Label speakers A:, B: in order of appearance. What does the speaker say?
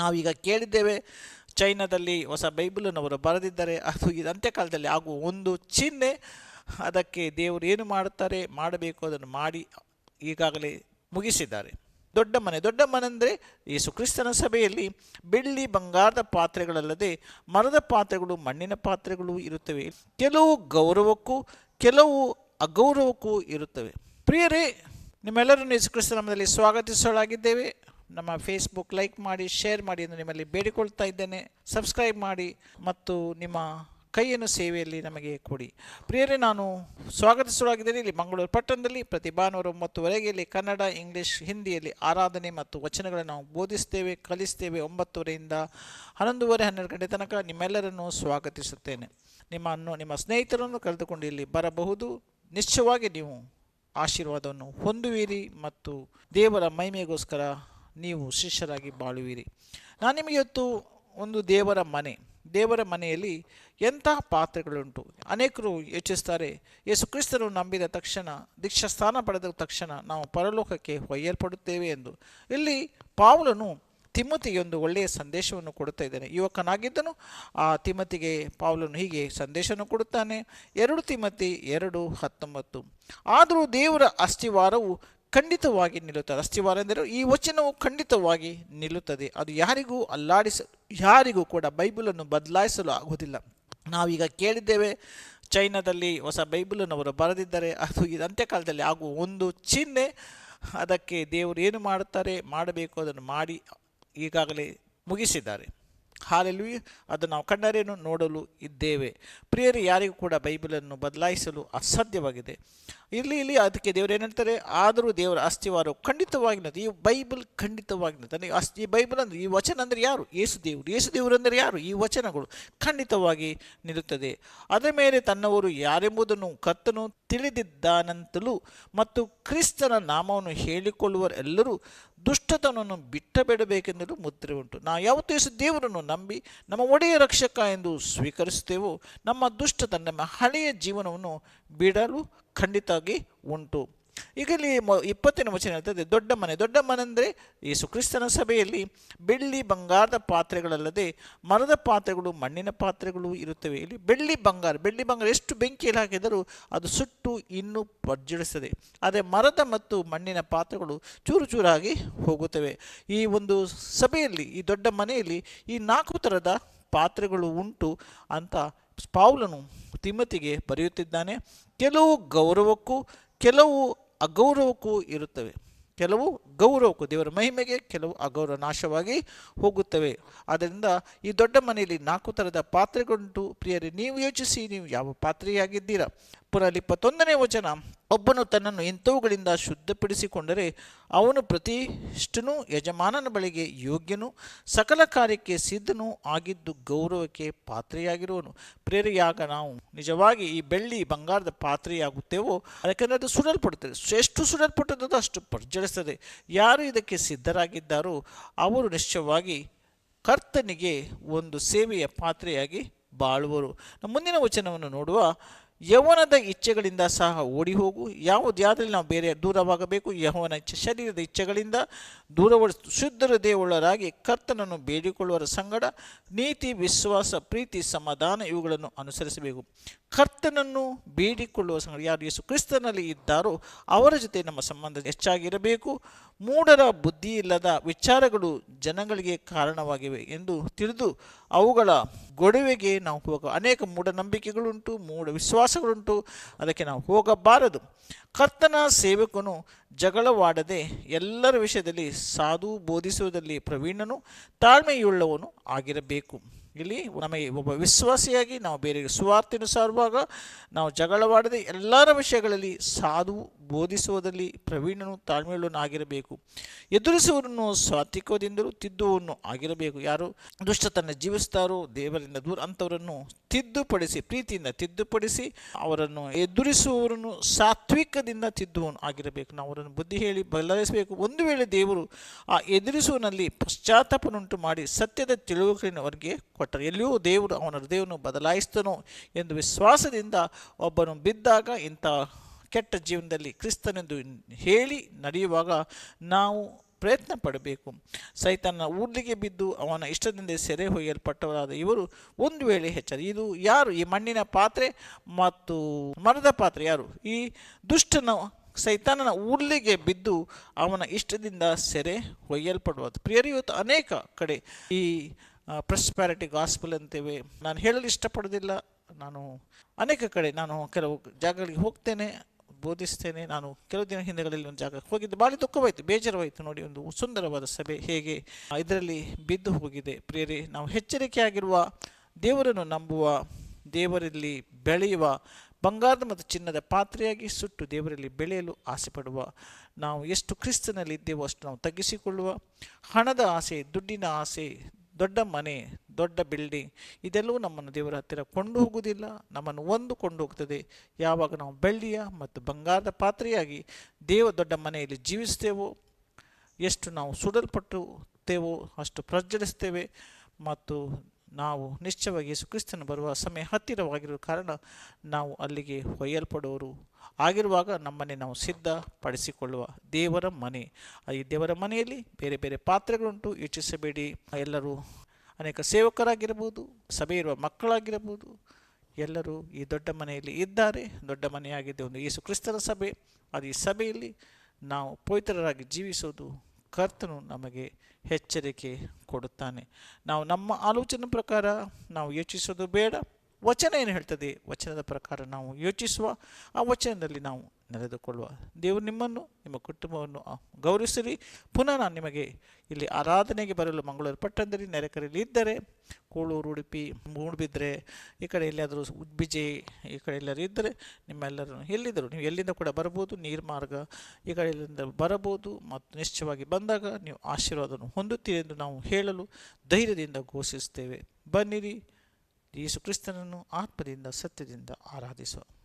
A: ನಾವೀಗ ಕೇಳಿದ್ದೇವೆ ಚೈನಾದಲ್ಲಿ ಹೊಸ ಬೈಬಲನ್ನು ಅವರು ಬರೆದಿದ್ದಾರೆ ಅದು ಇದು ಅಂತ್ಯಕಾಲದಲ್ಲಿ ಆಗುವ ಒಂದು ಚಿಹ್ನೆ ಅದಕ್ಕೆ ದೇವರು ಏನು ಮಾಡುತ್ತಾರೆ ಮಾಡಬೇಕು ಅದನ್ನು ಮಾಡಿ ಈಗಾಗಲೇ ಮುಗಿಸಿದ್ದಾರೆ ದೊಡ್ಡ ಮನೆ ದೊಡ್ಡ ಮನೆ ಅಂದರೆ ಯೇಸು ಕ್ರಿಸ್ತನ ಸಭೆಯಲ್ಲಿ ಬೆಳ್ಳಿ ಬಂಗಾರದ ಪಾತ್ರೆಗಳಲ್ಲದೆ ಮರದ ಪಾತ್ರೆಗಳು ಮಣ್ಣಿನ ಪಾತ್ರೆಗಳು ಇರುತ್ತವೆ ಕೆಲವು ಗೌರವಕ್ಕೂ ಕೆಲವು ಅಗೌರವಕ್ಕೂ ಇರುತ್ತವೆ ಪ್ರಿಯರೇ ನಿಮ್ಮೆಲ್ಲರನ್ನು ಯೇಸು ನಮ್ಮದಲ್ಲಿ ಸ್ವಾಗತಿಸಲಾಗಿದ್ದೇವೆ ನಮ್ಮ ಫೇಸ್ಬುಕ್ ಲೈಕ್ ಮಾಡಿ ಶೇರ್ ಮಾಡಿ ಎಂದು ನಿಮ್ಮಲ್ಲಿ ಬೇಡಿಕೊಳ್ತಾ ಇದ್ದೇನೆ ಸಬ್ಸ್ಕ್ರೈಬ್ ಮಾಡಿ ಮತ್ತು ನಿಮ್ಮ ಕೈಯನ್ನು ಸೇವೆಯಲ್ಲಿ ನಮಗೆ ಕೊಡಿ ಪ್ರಿಯರೇ ನಾನು ಸ್ವಾಗತಿಸಲಾಗಿದ್ದೇನೆ ಇಲ್ಲಿ ಮಂಗಳೂರು ಪಟ್ಟಣದಲ್ಲಿ ಪ್ರತಿ ಭಾನುವಾರ ಒಂಬತ್ತುವರೆಗೆ ಇಲ್ಲಿ ಕನ್ನಡ ಇಂಗ್ಲಿಷ್ ಹಿಂದಿಯಲ್ಲಿ ಆರಾಧನೆ ಮತ್ತು ವಚನಗಳನ್ನು ನಾವು ಬೋಧಿಸ್ತೇವೆ ಕಲಿಸ್ತೇವೆ ಒಂಬತ್ತುವರೆಯಿಂದ ಹನ್ನೊಂದುವರೆ ಹನ್ನೆರಡು ಗಂಟೆ ತನಕ ನಿಮ್ಮೆಲ್ಲರನ್ನು ಸ್ವಾಗತಿಸುತ್ತೇನೆ ನಿಮ್ಮನ್ನು ನಿಮ್ಮ ಸ್ನೇಹಿತರನ್ನು ಕರೆದುಕೊಂಡು ಇಲ್ಲಿ ಬರಬಹುದು ನಿಶ್ಚಯವಾಗಿ ನೀವು ಆಶೀರ್ವಾದವನ್ನು ಹೊಂದುವಿರಿ ಮತ್ತು ದೇವರ ಮಹಿಮೆಗೋಸ್ಕರ ನೀವು ಶಿಷ್ಯರಾಗಿ ಬಾಳುವಿರಿ ನಾನು ನಿಮಗೆ ಇವತ್ತು ಒಂದು ದೇವರ ಮನೆ ದೇವರ ಮನೆಯಲ್ಲಿ ಎಂತಹ ಪಾತ್ರೆಗಳುಂಟು ಅನೇಕರು ಯೋಚಿಸ್ತಾರೆ ಯೇಸು ಕ್ರಿಸ್ತರು ನಂಬಿದ ತಕ್ಷಣ ದೀಕ್ಷಾ ಸ್ಥಾನ ಪಡೆದ ತಕ್ಷಣ ನಾವು ಪರಲೋಕಕ್ಕೆ ಒಯ್ಯಲ್ಪಡುತ್ತೇವೆ ಎಂದು ಇಲ್ಲಿ ಪಾವಲನು ಒಂದು ಒಳ್ಳೆಯ ಸಂದೇಶವನ್ನು ಕೊಡುತ್ತಾ ಇದ್ದಾನೆ ಯುವಕನಾಗಿದ್ದನು ಆ ತಿಮ್ಮತಿಗೆ ಪಾವಲನು ಹೀಗೆ ಸಂದೇಶವನ್ನು ಕೊಡುತ್ತಾನೆ ಎರಡು ತಿಮ್ಮತಿ ಎರಡು ಹತ್ತೊಂಬತ್ತು ಆದರೂ ದೇವರ ಅಸ್ತಿವಾರವು ಖಂಡಿತವಾಗಿ ನಿಲ್ಲುತ್ತದೆ ಅಸ್ಥಿವಾರ ಈ ವಚನವು ಖಂಡಿತವಾಗಿ ನಿಲ್ಲುತ್ತದೆ ಅದು ಯಾರಿಗೂ ಅಲ್ಲಾಡಿಸ ಯಾರಿಗೂ ಕೂಡ ಬೈಬಲನ್ನು ಬದಲಾಯಿಸಲು ಆಗುವುದಿಲ್ಲ ನಾವೀಗ ಕೇಳಿದ್ದೇವೆ ಚೈನಾದಲ್ಲಿ ಹೊಸ ಬೈಬಲನ್ನು ಅವರು ಬರೆದಿದ್ದಾರೆ ಅದು ಇದು ಅಂತ್ಯಕಾಲದಲ್ಲಿ ಆಗುವ ಒಂದು ಚಿಹ್ನೆ ಅದಕ್ಕೆ ದೇವರು ಏನು ಮಾಡುತ್ತಾರೆ ಮಾಡಬೇಕು ಅದನ್ನು ಮಾಡಿ ಈಗಾಗಲೇ ಮುಗಿಸಿದ್ದಾರೆ ಹಾಲೆಲ್ವಿ ಅದನ್ನು ನಾವು ಕಣ್ಣರೇನು ನೋಡಲು ಇದ್ದೇವೆ ಪ್ರಿಯರು ಯಾರಿಗೂ ಕೂಡ ಬೈಬಲನ್ನು ಬದಲಾಯಿಸಲು ಅಸಾಧ್ಯವಾಗಿದೆ ಇಲ್ಲಿ ಇಲ್ಲಿ ಅದಕ್ಕೆ ದೇವರು ಏನಂತಾರೆ ಆದರೂ ದೇವರ ಅಸ್ಥಿವಾರು ಖಂಡಿತವಾಗಿನದು ಈ ಬೈಬಲ್ ಖಂಡಿತವಾಗಿನದು ನನಗೆ ಅಸ್ತಿ ಈ ಬೈಬಲ್ ಅಂದರೆ ಈ ವಚನ ಅಂದರೆ ಯಾರು ಯೇಸು ದೇವರು ಯೇಸು ದೇವರು ಅಂದರೆ ಯಾರು ಈ ವಚನಗಳು ಖಂಡಿತವಾಗಿ ನಿಲ್ಲುತ್ತದೆ ಅದರ ಮೇಲೆ ತನ್ನವರು ಯಾರೆಂಬುದನ್ನು ಕತ್ತನು ತಿಳಿದಿದ್ದಾನಂತಲೂ ಮತ್ತು ಕ್ರಿಸ್ತನ ನಾಮವನ್ನು ಹೇಳಿಕೊಳ್ಳುವರೆಲ್ಲರೂ ದುಷ್ಟತನನ್ನು ಬಿಟ್ಟ ಬಿಡಬೇಕೆಂದು ಮುದ್ರೆ ಉಂಟು ನಾವು ಯಾವತ್ತೂ ದೇವರನ್ನು ನಂಬಿ ನಮ್ಮ ಒಡೆಯ ರಕ್ಷಕ ಎಂದು ಸ್ವೀಕರಿಸುತ್ತೇವೋ ನಮ್ಮ ದುಷ್ಟತನ ನಮ್ಮ ಹಳೆಯ ಜೀವನವನ್ನು ಬಿಡಲು ಖಂಡಿತವಾಗಿ ಉಂಟು ಈಗ ಇಲ್ಲಿ ಇಪ್ಪತ್ತನೇ ವಚನ ಹೇಳ್ತದೆ ದೊಡ್ಡ ಮನೆ ದೊಡ್ಡ ಮನೆ ಅಂದರೆ ಯೇಸು ಕ್ರಿಸ್ತನ ಸಭೆಯಲ್ಲಿ ಬೆಳ್ಳಿ ಬಂಗಾರದ ಪಾತ್ರೆಗಳಲ್ಲದೆ ಮರದ ಪಾತ್ರೆಗಳು ಮಣ್ಣಿನ ಪಾತ್ರೆಗಳು ಇರುತ್ತವೆ ಇಲ್ಲಿ ಬೆಳ್ಳಿ ಬಂಗಾರ ಬೆಳ್ಳಿ ಬಂಗಾರ ಎಷ್ಟು ಬೆಂಕಿಯಲ್ಲಿ ಹಾಕಿದರೂ ಅದು ಸುಟ್ಟು ಇನ್ನೂ ಪ್ರಜ್ವಲಿಸ್ತದೆ ಆದರೆ ಮರದ ಮತ್ತು ಮಣ್ಣಿನ ಪಾತ್ರೆಗಳು ಚೂರು ಚೂರಾಗಿ ಹೋಗುತ್ತವೆ ಈ ಒಂದು ಸಭೆಯಲ್ಲಿ ಈ ದೊಡ್ಡ ಮನೆಯಲ್ಲಿ ಈ ನಾಲ್ಕು ಥರದ ಪಾತ್ರೆಗಳು ಉಂಟು ಅಂತ ಪೌಲನು ತಿಮ್ಮತಿಗೆ ಬರೆಯುತ್ತಿದ್ದಾನೆ ಕೆಲವು ಗೌರವಕ್ಕೂ ಕೆಲವು ಅಗೌರವಕ್ಕೂ ಇರುತ್ತವೆ ಕೆಲವು ಗೌರವಕ್ಕೂ ದೇವರ ಮಹಿಮೆಗೆ ಕೆಲವು ಅಗೌರವ ನಾಶವಾಗಿ ಹೋಗುತ್ತವೆ ಆದ್ದರಿಂದ ಈ ದೊಡ್ಡ ಮನೆಯಲ್ಲಿ ನಾಲ್ಕು ಥರದ ಪಾತ್ರೆಗಳುಂಟು ಪ್ರಿಯರೇ ನೀವು ಯೋಚಿಸಿ ನೀವು ಯಾವ ಪಾತ್ರೆಯಾಗಿದ್ದೀರಾ ಪುನಃ ಇಪ್ಪತ್ತೊಂದನೇ ವಚನ ಒಬ್ಬನು ತನ್ನನ್ನು ಇಂಥವುಗಳಿಂದ ಶುದ್ಧಪಡಿಸಿಕೊಂಡರೆ ಅವನು ಪ್ರತಿಷ್ಠನೂ ಯಜಮಾನನ ಬಳಿಗೆ ಯೋಗ್ಯನು ಸಕಲ ಕಾರ್ಯಕ್ಕೆ ಸಿದ್ಧನೂ ಆಗಿದ್ದು ಗೌರವಕ್ಕೆ ಪಾತ್ರೆಯಾಗಿರುವನು ಪ್ರೇರೆಯಾಗ ನಾವು ನಿಜವಾಗಿ ಈ ಬೆಳ್ಳಿ ಬಂಗಾರದ ಪಾತ್ರೆಯಾಗುತ್ತೇವೋ ಯಾಕೆಂದರೆ ಅದು ಸುಡಲ್ಪಡುತ್ತದೆ ಎಷ್ಟು ಸುಡಲ್ಪಟ್ಟದ್ದು ಅಷ್ಟು ಪ್ರಜಡಿಸ್ತದೆ ಯಾರು ಇದಕ್ಕೆ ಸಿದ್ಧರಾಗಿದ್ದಾರೋ ಅವರು ನಿಶ್ಚಯವಾಗಿ ಕರ್ತನಿಗೆ ಒಂದು ಸೇವೆಯ ಪಾತ್ರೆಯಾಗಿ ಬಾಳುವರು ಮುಂದಿನ ವಚನವನ್ನು ನೋಡುವ ಯೌವನದ ಇಚ್ಛೆಗಳಿಂದ ಸಹ ಓಡಿ ಹೋಗು ಯಾವುದಾದ್ರಲ್ಲಿ ನಾವು ಬೇರೆ ದೂರವಾಗಬೇಕು ಯೌವನ ಇಚ್ಛೆ ಶರೀರದ ಇಚ್ಛೆಗಳಿಂದ ದೂರವ ಶುದ್ಧ ಹೃದಯವುಳ್ಳರಾಗಿ ಕರ್ತನನ್ನು ಬೇಡಿಕೊಳ್ಳುವರ ಸಂಗಡ ನೀತಿ ವಿಶ್ವಾಸ ಪ್ರೀತಿ ಸಮಾಧಾನ ಇವುಗಳನ್ನು ಅನುಸರಿಸಬೇಕು ಕರ್ತನನ್ನು ಬೇಡಿಕೊಳ್ಳುವ ಸಂಗತಿ ಯಾರು ಯೇಸು ಕ್ರಿಸ್ತನಲ್ಲಿ ಇದ್ದಾರೋ ಅವರ ಜೊತೆ ನಮ್ಮ ಸಂಬಂಧ ಹೆಚ್ಚಾಗಿರಬೇಕು ಮೂಢರ ಬುದ್ಧಿ ಇಲ್ಲದ ವಿಚಾರಗಳು ಜನಗಳಿಗೆ ಕಾರಣವಾಗಿವೆ ಎಂದು ತಿಳಿದು ಅವುಗಳ ಗೊಡವೆಗೆ ನಾವು ಹೋಗ ಅನೇಕ ಮೂಢನಂಬಿಕೆಗಳುಂಟು ಮೂಢ ವಿಶ್ವಾಸಗಳುಂಟು ಅದಕ್ಕೆ ನಾವು ಹೋಗಬಾರದು ಕರ್ತನ ಸೇವಕನು ಜಗಳವಾಡದೆ ಎಲ್ಲರ ವಿಷಯದಲ್ಲಿ ಸಾಧು ಬೋಧಿಸುವುದರಲ್ಲಿ ಪ್ರವೀಣನು ತಾಳ್ಮೆಯುಳ್ಳವನು ಆಗಿರಬೇಕು ಇಲ್ಲಿ ನಮಗೆ ಒಬ್ಬ ವಿಶ್ವಾಸಿಯಾಗಿ ನಾವು ಬೇರೆ ಸುವಾರ್ಥೆಯನ್ನು ಸಾರುವಾಗ ನಾವು ಜಗಳವಾಡದೆ ಎಲ್ಲರ ವಿಷಯಗಳಲ್ಲಿ ಸಾಧು ಬೋಧಿಸುವುದರಲ್ಲಿ ಪ್ರವೀಣನು ತಾಳ್ಮೆಯನ್ನು ಆಗಿರಬೇಕು ಎದುರಿಸುವವರನ್ನು ಸಾತ್ವಿಕದಿಂದಲೂ ತಿದ್ದುವನ್ನು ಆಗಿರಬೇಕು ಯಾರು ದುಷ್ಟತನ ಜೀವಿಸ್ತಾರೋ ದೇವರಿಂದ ದೂರ ಅಂಥವರನ್ನು ತಿದ್ದುಪಡಿಸಿ ಪ್ರೀತಿಯಿಂದ ತಿದ್ದುಪಡಿಸಿ ಅವರನ್ನು ಎದುರಿಸುವವರನ್ನು ಸಾತ್ವಿಕದಿಂದ ತಿದ್ದುವನು ಆಗಿರಬೇಕು ನಾವು ಅವರನ್ನು ಬುದ್ಧಿ ಹೇಳಿ ಬದಲಾಯಿಸಬೇಕು ಒಂದು ವೇಳೆ ದೇವರು ಆ ಎದುರಿಸುವನಲ್ಲಿ ಪಶ್ಚಾತ್ತಾಪನುಂಟು ಮಾಡಿ ಸತ್ಯದ ತಿಳುವಳಿಕೆಯನ್ನು ಅವರಿಗೆ ಎಲ್ಲಿಯೂ ದೇವರು ಅವನ ಹೃದಯವನ್ನು ಬದಲಾಯಿಸ್ತನು ಎಂದು ವಿಶ್ವಾಸದಿಂದ ಒಬ್ಬನು ಬಿದ್ದಾಗ ಇಂಥ ಕೆಟ್ಟ ಜೀವನದಲ್ಲಿ ಕ್ರಿಸ್ತನೆಂದು ಹೇಳಿ ನಡೆಯುವಾಗ ನಾವು ಪ್ರಯತ್ನ ಪಡಬೇಕು ಸೈತನ ಊರ್ಲಿಗೆ ಬಿದ್ದು ಅವನ ಇಷ್ಟದಿಂದ ಸೆರೆ ಹೊಯ್ಯಲ್ಪಟ್ಟವರಾದ ಇವರು ಒಂದು ವೇಳೆ ಹೆಚ್ಚಾದ ಇದು ಯಾರು ಈ ಮಣ್ಣಿನ ಪಾತ್ರೆ ಮತ್ತು ಮರದ ಪಾತ್ರೆ ಯಾರು ಈ ದುಷ್ಟನ ಸೈತಾನನ ಊರ್ಲಿಗೆ ಬಿದ್ದು ಅವನ ಇಷ್ಟದಿಂದ ಸೆರೆ ಹೊಯ್ಯಲ್ಪಡುವುದು ಪ್ರಿಯರಿ ಅನೇಕ ಕಡೆ ಈ ಪ್ರಸ್ಪ್ಯಾರಿಟಿ ಗಾಸ್ಪಲ್ ಅಂತೇವೆ ನಾನು ಹೇಳಲು ಇಷ್ಟಪಡೋದಿಲ್ಲ ನಾನು ಅನೇಕ ಕಡೆ ನಾನು ಕೆಲವು ಜಾಗಗಳಿಗೆ ಹೋಗ್ತೇನೆ ಬೋಧಿಸ್ತೇನೆ ನಾನು ಕೆಲವು ದಿನ ಹಿಂದೆಗಳಲ್ಲಿ ಒಂದು ಜಾಗಕ್ಕೆ ಹೋಗಿದ್ದು ಭಾರಿ ದುಃಖವಾಯಿತು ಬೇಜಾರವಾಯಿತು ನೋಡಿ ಒಂದು ಸುಂದರವಾದ ಸಭೆ ಹೇಗೆ ಇದರಲ್ಲಿ ಬಿದ್ದು ಹೋಗಿದೆ ಪ್ರೇರೆ ನಾವು ಎಚ್ಚರಿಕೆಯಾಗಿರುವ ದೇವರನ್ನು ನಂಬುವ ದೇವರಲ್ಲಿ ಬೆಳೆಯುವ ಬಂಗಾರದ ಮತ್ತು ಚಿನ್ನದ ಪಾತ್ರೆಯಾಗಿ ಸುಟ್ಟು ದೇವರಲ್ಲಿ ಬೆಳೆಯಲು ಆಸೆಪಡುವ ನಾವು ಎಷ್ಟು ಕ್ರಿಸ್ತನಲ್ಲಿ ಇದ್ದೇವೋ ಅಷ್ಟು ನಾವು ತಗ್ಗಿಸಿಕೊಳ್ಳುವ ಹಣದ ಆಸೆ ದುಡ್ಡಿನ ಆಸೆ ದೊಡ್ಡ ಮನೆ ದೊಡ್ಡ ಬಿಲ್ಡಿಂಗ್ ಇದೆಲ್ಲವೂ ನಮ್ಮನ್ನು ದೇವರ ಹತ್ತಿರ ಕೊಂಡು ಹೋಗುವುದಿಲ್ಲ ನಮ್ಮನ್ನು ಒಂದು ಕೊಂಡು ಯಾವಾಗ ನಾವು ಬೆಳ್ಳಿಯ ಮತ್ತು ಬಂಗಾರದ ಪಾತ್ರೆಯಾಗಿ ದೇವ ದೊಡ್ಡ ಮನೆಯಲ್ಲಿ ಜೀವಿಸ್ತೇವೋ ಎಷ್ಟು ನಾವು ಸುಡಲ್ಪಟ್ಟುತ್ತೇವೋ ಅಷ್ಟು ಪ್ರಜ್ವಲಿಸ್ತೇವೆ ಮತ್ತು ನಾವು ನಿಶ್ಚಯವಾಗಿ ಯೇಸುಕ್ರಿಸ್ತನು ಬರುವ ಸಮಯ ಹತ್ತಿರವಾಗಿರುವ ಕಾರಣ ನಾವು ಅಲ್ಲಿಗೆ ಒಯ್ಯಲ್ಪಡುವರು ಆಗಿರುವಾಗ ನಮ್ಮನ್ನೇ ನಾವು ಸಿದ್ಧಪಡಿಸಿಕೊಳ್ಳುವ ದೇವರ ಮನೆ ಈ ದೇವರ ಮನೆಯಲ್ಲಿ ಬೇರೆ ಬೇರೆ ಪಾತ್ರೆಗಳುಂಟು ಯೋಚಿಸಬೇಡಿ ಎಲ್ಲರೂ ಅನೇಕ ಸೇವಕರಾಗಿರಬಹುದು ಸಭೆ ಇರುವ ಮಕ್ಕಳಾಗಿರಬಹುದು ಎಲ್ಲರೂ ಈ ದೊಡ್ಡ ಮನೆಯಲ್ಲಿ ಇದ್ದಾರೆ ದೊಡ್ಡ ಮನೆಯಾಗಿದೆ ಒಂದು ಯೇಸು ಕ್ರಿಸ್ತನ ಸಭೆ ಅದು ಈ ಸಭೆಯಲ್ಲಿ ನಾವು ಪವಿತ್ರರಾಗಿ ಜೀವಿಸೋದು ಕರ್ತನು ನಮಗೆ ಎಚ್ಚರಿಕೆ ಕೊಡುತ್ತಾನೆ ನಾವು ನಮ್ಮ ಆಲೋಚನೆ ಪ್ರಕಾರ ನಾವು ಯೋಚಿಸೋದು ಬೇಡ ವಚನ ಏನು ಹೇಳ್ತದೆ ವಚನದ ಪ್ರಕಾರ ನಾವು ಯೋಚಿಸುವ ಆ ವಚನದಲ್ಲಿ ನಾವು ನೆರೆದುಕೊಳ್ಳುವ ದೇವರು ನಿಮ್ಮನ್ನು ನಿಮ್ಮ ಕುಟುಂಬವನ್ನು ಗೌರವಿಸಿರಿ ಪುನಃ ನಾನು ನಿಮಗೆ ಇಲ್ಲಿ ಆರಾಧನೆಗೆ ಬರಲು ಮಂಗಳೂರು ಪಟ್ಟಂದರಿ ನೆರೆಕರೆಯಲ್ಲಿ ಇದ್ದರೆ ಕೋಳೂರು ಉಡುಪಿ ಮೂಡುಬಿದ್ರೆ ಈ ಕಡೆ ಎಲ್ಲಿಯಾದರೂ ಉದ್ಬಿಜೆ ಈ ಕಡೆ ಎಲ್ಲರೂ ಇದ್ದರೆ ನಿಮ್ಮೆಲ್ಲರೂ ಎಲ್ಲಿದ್ದರು ನೀವು ಎಲ್ಲಿಂದ ಕೂಡ ನೀರು ಮಾರ್ಗ ಈ ಕಡೆ ಬರಬಹುದು ಮತ್ತು ನಿಶ್ಚಯವಾಗಿ ಬಂದಾಗ ನೀವು ಆಶೀರ್ವಾದವನ್ನು ಹೊಂದುತ್ತೀರಿ ಎಂದು ನಾವು ಹೇಳಲು ಧೈರ್ಯದಿಂದ ಘೋಷಿಸುತ್ತೇವೆ ಬನ್ನಿರಿ ಯೇಸು ಕ್ರಿಸ್ತನನ್ನು ಆತ್ಮದಿಂದ ಸತ್ಯದಿಂದ ಆರಾಧಿಸುವ